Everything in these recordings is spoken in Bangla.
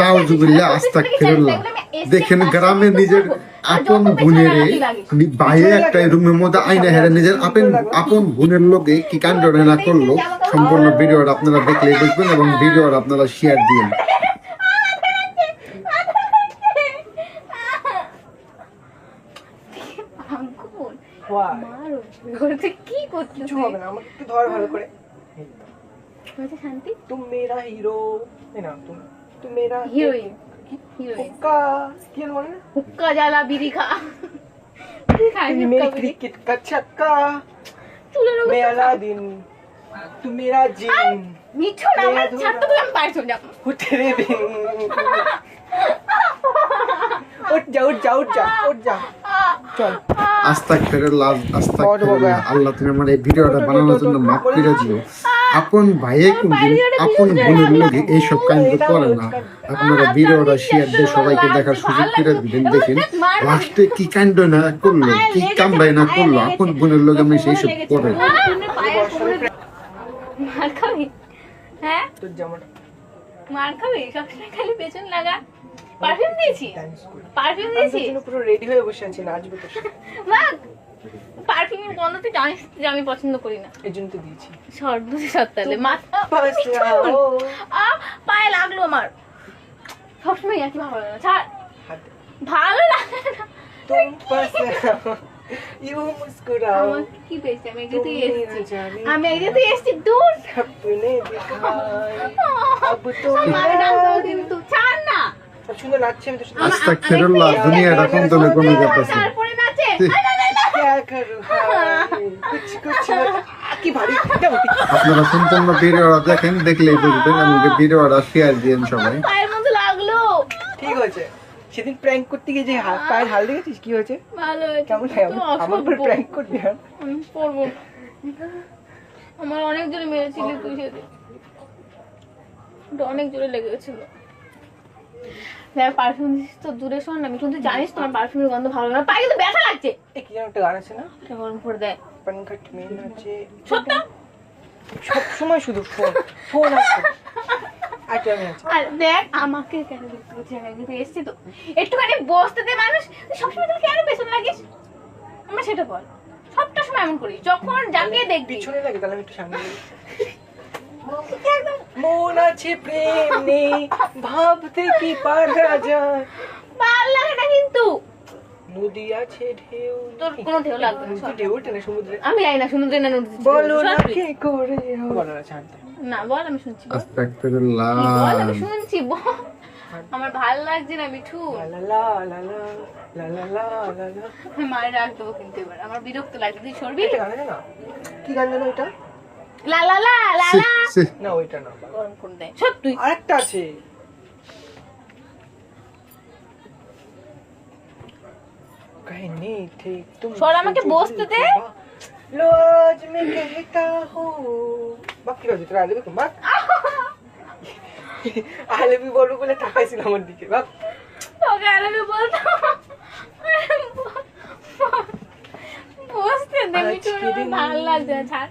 নাউজুবিল্লাহ, আস্তাগফিরুল্লাহ। দেখেন গ্রামে নিজের আপন বোনের বাইরে একটা রুমের মধ্যে আইনা হেরে নিজের আপন আপন বোনের লোকে কি কাণ্ড না করল? সম্পূর্ণ ভিডিওটা আপনারা দেখলেই বুঝবেন এবং ভিডিওটা আপনারা শেয়ার দিন কি কিছু হবে না আমাকে ধর ভালো করে। বলতে শান্তি তুমি মেরা হিরো না তুমি তুমি মেরা হিরোইন হুক্কা কি বলে হুক্কা জ্বালা বিড়ি খা মেরি ক্রিকেট কা ছক্কা মেলা দিন তুমি মেরা জিন মিঠু না আমার ছাত্র তো আমি পারছ না হুটেরে বিন উঠ যা উঠ যা উঠ যা উঠ যা চল আস্তাক ফেরত লাজ আস্তাক আল্লাহ তুমি আমার এই ভিডিওটা বানানোর জন্য মাফ করে দিও আপন ভাইয়ে কিন্তু আপন বোনের লোক এইসব কাণ্ড করে না। আপনারা বীররা শিয়ারদের সবাইকে দেখার সুযোগ করে দিবেন দেখেন লাস্টে কি কাণ্ড না করল কি কামড়াই না করল আপন বোনের লোক আমি সেই সব করে। হ্যাঁ? মার খাবে? সবসময় খালি পেছন লাগা। পারফিউম দিয়েছি? পারফিউম দিয়েছি? পুরো রেডি হয়ে বসে আছি তো মা পারফিউমের গন্ধ তুই জানিস যে আমি পছন্দ করি না। এই জন্য তো দিয়েছি। সর্বদে সত্তালে মাথা পায়ে লাগল আমার। সবসময় একই ভালো লাগে না। ছাড়। ভালো লাগে না। দূর। আমি তো আস্তাগফিরুল্লাহ দুনিয়া তারপরে নাচে। আপনারা সম্পূর্ণ ভিডিওটা দেখেন দেখলেই বুঝবেন আমাকে ভিডিওটা শেয়ার দিন সবাই। পায়ের মধ্যে লাগল। ঠিক হয়েছে। সেদিন প্র্যাঙ্ক করতে গিয়ে যে হাত পায়ের হাল দেখেছিস কি হয়েছে? ভালো হয়েছে। কেমন আমার উপর প্র্যাঙ্ক করবি আর? আমি আমার অনেক জোরে মেরেছিলি তুই সেদিন। অনেক জোরে লেগেছিল। পারফিউম দিস তো দূরে শোন আমি কিন্তু জানিস তোমার পারফিউমের গন্ধ ভালো না। পায়ে কিন্তু ব্যথা লাগছে। কি যেন একটা গান আছে না? গরম করে দেয় পনঘট মে নাচে সত্য সব সময় শুধু ফোন ফোন আছে আর দেখ আমাকে কেন দেখতে পাচ্ছি আমি কিন্তু এসছি তো। একটুখানি বসতে দে মানুষ সবসময় তুমি কেন পেছন লাগিস? আমার সেটা বল। সবটা সময় এমন করিস যখন যাকে দেখবি। পিছনে লাগে তাহলে আমি একটু সামনে একদম মন আছে প্রেম নেই ভাবতে কি পারা যায়? ভালো লাগে না কিন্তু। নদী আছে ঢেউ তোর কোনো ঢেউ লাগবে না ঢেউ ওঠে না সমুদ্রে। আমি যাই না সমুদ্রে না নদী বলো না কি করে বলো না শান্ত। না বল আমি শুনছি আস্তাগফিরুল্লাহ। আমি শুনছি আমার ভালো লাগছে না মিঠু। মায়ের রাগ দেবো কিন্তু এবার। আমার বিরক্ত লাগছে। তুই সরবি? কি গান জানো এটা? লা লা লা লা লা। না ওইটা না। কোনটা সত্যি আরেকটা আছে। कहनी थी तुम সর আমাকে বসতে দে। লোজ মে कहता हूं বাকি রোজ তোরা আলবি কুমার আলবি বলব বলে তাকাইছিল আমার দিকে বাপ। তোকে আলবি বলতো বসতে দে মিঠুর ভালো লাগছে ছাড়।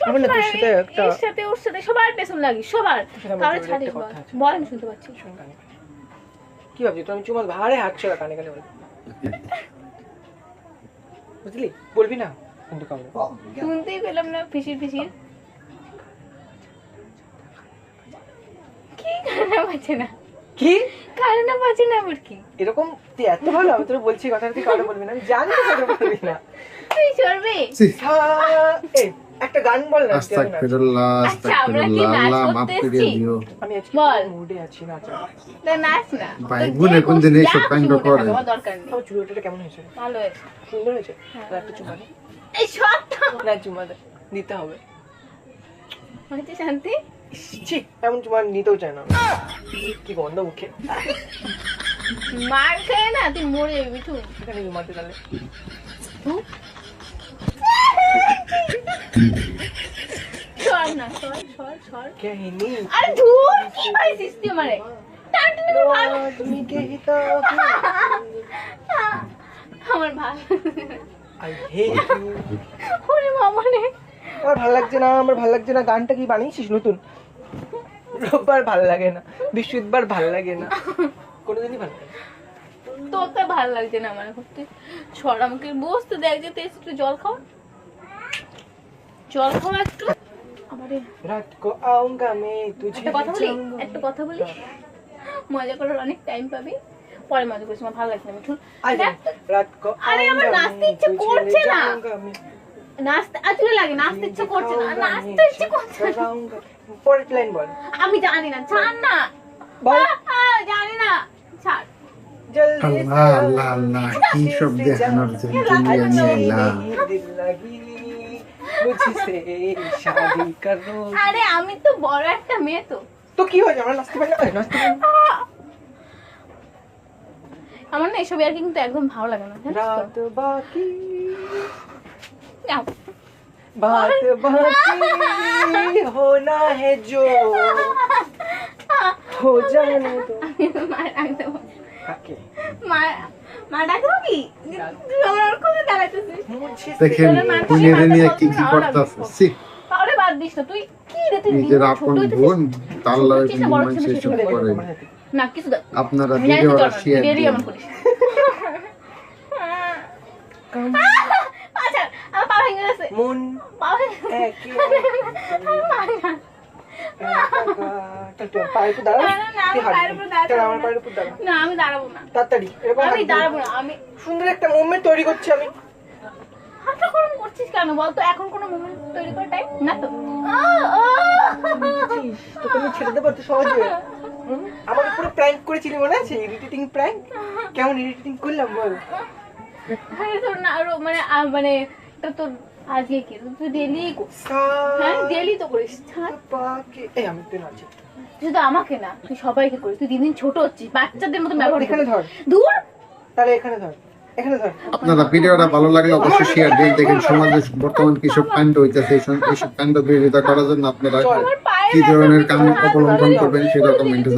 আমি না তোর সাথে একটা- এর সাথে ওর সাথে সবার পেছন লাগিস সবার। কারও জরুরি বল। কথা আছে। বল আমি শুনতে পাচ্ছি। শোন কানে কানে। কি ভাবছি তুমি চুমা ভাড়ে হাত কানে কানে বুঝলি? বলবি না? কিন্তু কামড়ে। শুনতেই পেলাম না ফিসির ফিসির। কি কান্না পাচ্ছে না? কি? কান্না পাচ্ছে না আবার কি? এরকম তুই এত ভালো আমি তোর বলছি কথা তুই কারও বলবি না আমি জানি তুই কারও বলবি না তুই এই, একটা গান বল না তুই আস্তাক আমি নাচি। ফেরুল্লাহ আচ্ছা, আস্তাক আমরা কি ফেরুল্লাহ নাচ আল্লাহ করতে করে দিও। আমি আজকে মুডে আছি না তা নাচ না। ভাই, গুনে কোন দিন যা এইসব কাণ্ড করে? আমার দরকার নেই। আমার কেমন হয়েছে? ভালো হয়েছে। সুন্দর হয়েছে? তাহলে একটা চুমা দে এই সব না চুমা দে দিতে হবে। হয়েছে শান্তি? ছি এমন তোমার নিতেও চায় না। কি গন্ধ মুখে। মার খেয়ে না তুই মরে যাবি মিঠু এখানে কি তাহলে সর না সর সর সর কাহিনী মানে আমার? ভালো। লাগছে না আমার ভালো লাগছে না। গানটা কি বানিয়েছিস নতুন? রোববার ভালো লাগে না বৃহস্পতিবার ভালো লাগে না। কোনোদিনই ভালো লাগে তোকে ভালো লাগছে না আমার করতে তুই ছড় আমাকে বসতে দেখ যে তুই জল খাও। জল খাও একটু। রাত কো আউঙ্গা মে তুঝে একটা কথা বলি। একটা কথা বলি? মজা করার অনেক টাইম পাবি। পরে মজা করিস আমার ভালো লাগছে না মিঠু আই দেখ তো, রাত কো আরে আমার নাচতে ইচ্ছে করছে না। নাচতে আসলে লাগে নাচতে ইচ্ছে করছে না। নাচতে ইচ্ছে করছে না। পরের লাইন বল। আমি জানি না ছাড় না। বল। জানি না। ছাড়। জলদি আল্লাহ আল্লাহ আল্লাহ কি সব দেখানোর জন্য দুনিয়া নিয়ে এলাম দিল লাগি মুঝসে শাদি করো আরে আমি তো বড় একটা মেয়ে তো তো কি হয়েছে আমরা নাচতে পারি না এই, নাচতে পারি না। আমার না এসব আর কিন্তু একদম ভালো লাগে না জানিস তো? রাত বাকি যাও। बात बाकी होना है जो हो जाने दो আমার দেখেন দুনিয়ারে নিয়ে কি কি করতেছে সি তাহলে বাদ দিস না, তুই কি রে, তুই নিজের আপন বোন তার লাগে মানুষ এসব করে না, কিছু আপনারা ভিডিওটা শেয়ার তুই daily করিস। আচ্ছা, আমার পা ভেঙে গেছে। মন পা ভেঙে গেছে। পায়ের উপর উপর আমার না। পায়ের উপর দাঁড়া না, আমি দাঁড়াবো না। তাড়াতাড়ি এরকম আমি দাঁড়াবো না, আমি সুন্দর একটা মুভমেন্ট তৈরি করছি আমি হাতটা গরম করছিস কেন বলতো এখন কোনো মুভমেন্ট তৈরি করার টাইম না তো আহ, আহ। তোকে আমি ছেড়ে দেবো তো সহজে হুম? আমাকে পুরো প্র্যাঙ্ক করেছিলি মনে আছে প্র্যাঙ্ক কেমন করলাম বল মানে মানে তোর আজকে কি? তুই ডেলি হ্যাঁ ডেলি তো করিস। এই আমি শুধু আমাকে না তুই সবাইকে করিস। তুই দিন দিন ছোট হচ্ছিস বাচ্চাদের মতো ব্যবহার এখানে ধর। দূর। তাহলে এখানে ধর। আপনারা ভিডিওটা ভালো লাগলে অবশ্যই শেয়ার দিন দেখেন। সমাজে বর্তমান কি সব কাণ্ড হইতেছে এইসব কাণ্ড বিরোধিতা করার জন্য আপনারা কি ধরনের অবলম্বন করবেন সেটা কমেন্টে